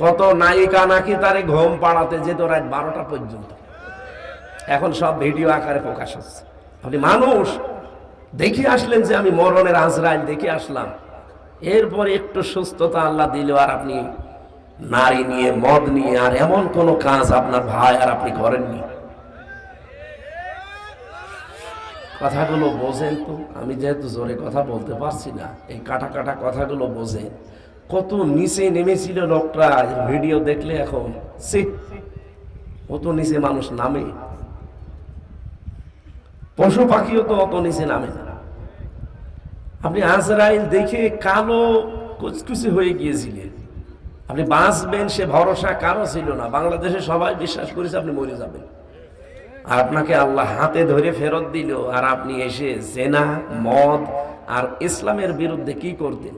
কত নায়িকা নাকি তারে ঘুম পাড়াতে যেত রাত বারোটা পর্যন্ত। এখন সব ভিডিও আকারে প্রকাশ হচ্ছে। আপনি মানুষ, দেখে আসলেন যে আমি মরণের আজরাইল, দেখে আসলাম। এরপর একটু সুস্থতা আল্লাহ দিল আর আপনি নারী নিয়ে, মদ নিয়ে, আর এমন কোন কাজ আপনার ভাই আর আপনি করেননি। কথাগুলো বোঝেন তো, আমি যেহেতু জোরে কথা বলতে পারছি না, এই কাটা কাটা কথাগুলো বোঝেন। কত নিচে নেমেছিল লোকটা ভিডিও দেখলে এখন, সে, কত নিচে মানুষ নামে। পশু পাখিও তো অত নিচে নামে না। আপনি আজরাইল দেখে কালো কুচকুচি হয়ে গিয়েছিলেন। আপনি বাঁচবেন সে ভরসা কারও ছিল না। বাংলাদেশে সবাই বিশ্বাস করেছে আপনি মরে যাবেন। আর আপনাকে আল্লাহ হাতে ধরে ফেরত দিল। আর আপনি এসে জেনা, মদ আর ইসলামের বিরুদ্ধে কি করতেন?